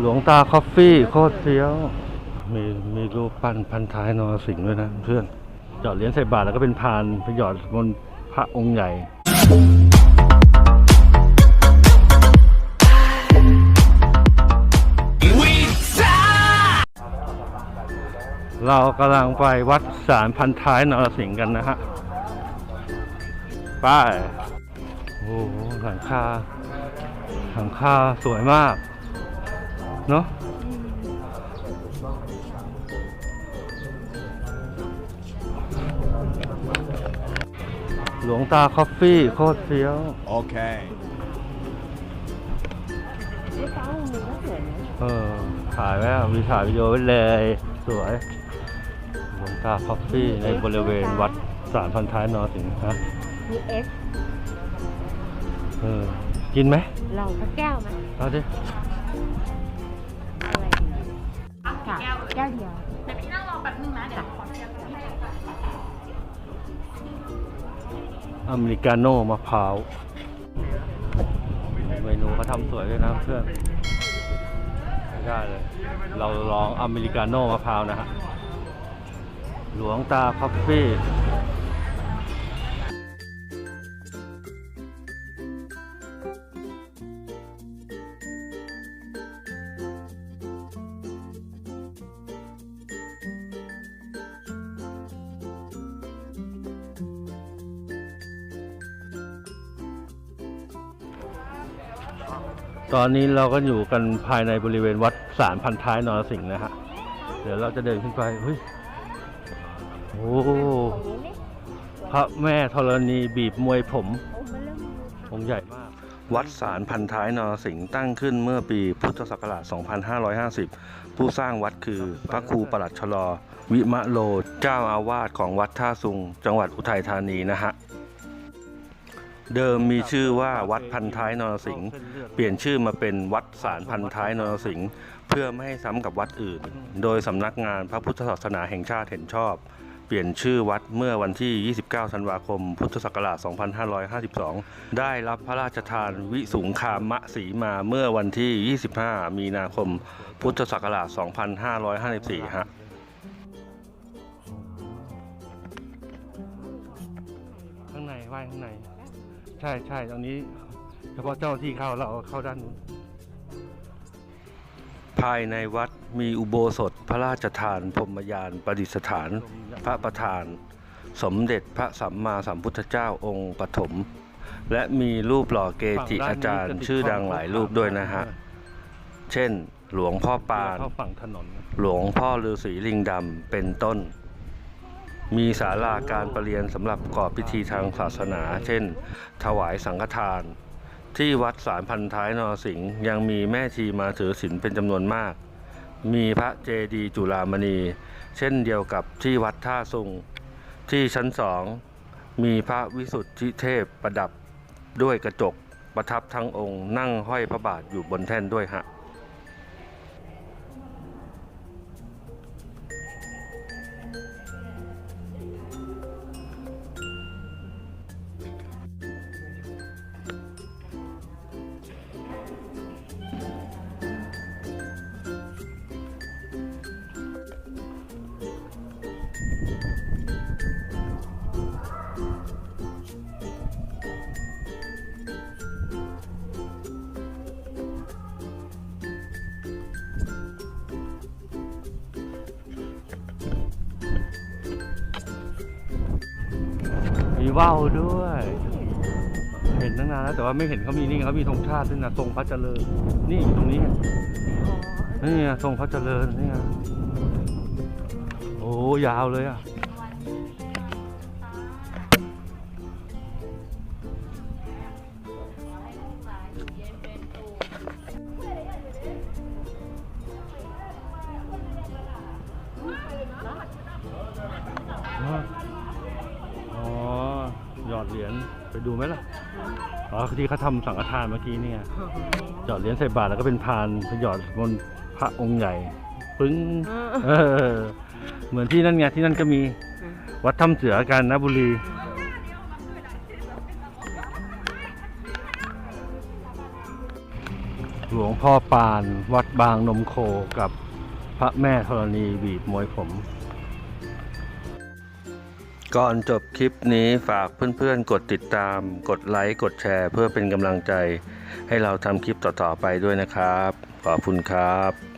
หลวงตาคอฟฟี่โคตรเฟี้ยว มีมีรูปปั้นพันท้ายนรสิงห์ด้วยนะเพื่อนจอดเหรียญใส่บาทแล้วก็เป็นพานไปหยอดบนพระองค์ใหญ่เรากำลังไปวัดสารพันท้ายนรสิงห์กันนะฮะ ไป้ายโอ้หลังคาหลังคาสวยมาก เนาะหลวงตาคอฟฟี่โคตรเฟี้ยว Okay. เออ ถ่ายไว้อะมีถ่ายวิดีโอไว้เลย สวย หลวงตาคอฟฟี่ในบริเวณวัดสารพันท้ายนอสิงห์ฮะมีเอสเออ กินไหมลองสักแก้วไหมเอาดิอะไรดีค่ะ แก้วเดียว เดี๋ยวพี่นั่งรอแป๊บนึงนะ เดี๋ยวขอเทียบกันให้อเมริกาโน่มะพร้าวเมนูเขาทำสวยด้วยนะเพื่อนไม่ได้เลย เราลองอเมริกาโน่มะพร้าวนะฮะหลวงตาคอฟฟี่ ตอนนี้เราก็อยู่กันภายในบริเวณวัดสารพันท้ายนรสิงห์นะฮะ เดี๋ยวเราจะเดินขึ้นไปเฮ้ยโอ้พระแม่ธรณีบีบมวยผมองค์ใหญ่มาก วัดสารพันท้ายนรสิงห์ตั้งขึ้นเมื่อปีพุทธศักราช 2550 ผู้สร้างวัดคือพระครูประหลัดชลอ วิมะโล เจ้าอาวาสของวัดท่าซุง จังหวัดอุทัยธานีนะฮะ เดิมมีชื่อว่าวัดพันท้ายนรสิงห์เปลี่ยนชื่อมาเป็นวัดสารพันท้ายนรสิงห์เพื่อไม่ให้ซ้ำกับวัดอื่น โดยสำนักงานพระพุทธศาสนาแห่งชาติเห็นชอบ เปลี่ยนชื่อวัดเมื่อวันที่ 29 ธันวาคม พุทธศักราช 2552 ได้รับพระราชทานวิสุงคามะสีมาเมื่อวันที่ 25 มีนาคม พุทธศักราช 2554 ฮะข้างในไหว้ข้างใน ใช่ใช่ตรงนี้ เฉพาะเจ้าหน้าที่เข้าเราเข้าด้านนู้นภายในวัดมีอุโบสถพระราชทานพรหมยานประดิษฐาน พระประธาน สมเด็จพระสัมมาสัมพุทธเจ้าองค์ปฐมและมีรูปหล่อเกจิอาจารย์ ชื่อดังหลายรูปด้วยนะฮะ เช่น หลวงพ่อปานเข้าฝั่งถนนหลวงพ่อฤาษีลิงดำเป็นต้น มีศาลาการประเรียนสำหรับประกอบพิธีทางศาสนา เช่น ถวายสังฆทาน ที่วัดสารพันท้ายนรสิงห์ยังมีแม่ชีมาถือศีลเป็นจำนวนมาก มีพระเจดีย์จุฬามณี เช่นเดียวกับที่วัดท่าซุง ที่ชั้นสอง มีพระวิสุทธิเทพประดับด้วยกระจกประทับทั้งองค์นั่งห้อยพระบาทอยู่บนแท่นด้วยฮะ มีว่าวด้วย เห็นตั้งนานแล้วแต่ว่าไม่เห็นเขามีนี่ไงเขามีธงชาติด้วยนะทรงพระเจริญ นี่ตรงนี้ไงนี่ไงทรงพระเจริญนี่ไงโอ้ยาวเลยอะ ดเหรียญไปดูไหมล่ะอ๋อที่เขาทำสังฆทานเมื่อกี้นี่ไงหยอดเหรียญใส่บาตรแล้วก็เป็นพานไปหยอดบนพระองค์ใหญ่ ปึ้งเออเหมือนที่นั่นไงที่นั่นก็มีวัดถ้ำเสือกันนะบุรีอหลวงพ่อปาน วัดบางนมโคกับพระแม่ธรณีบีบมวยผม ก่อนจบคลิปนี้ฝากเพื่อนๆ กดติดตาม กดไลค์ กดแชร์ เพื่อเป็นกำลังใจ ให้เราทำคลิปต่อๆไปด้วยนะครับ ขอบคุณครับ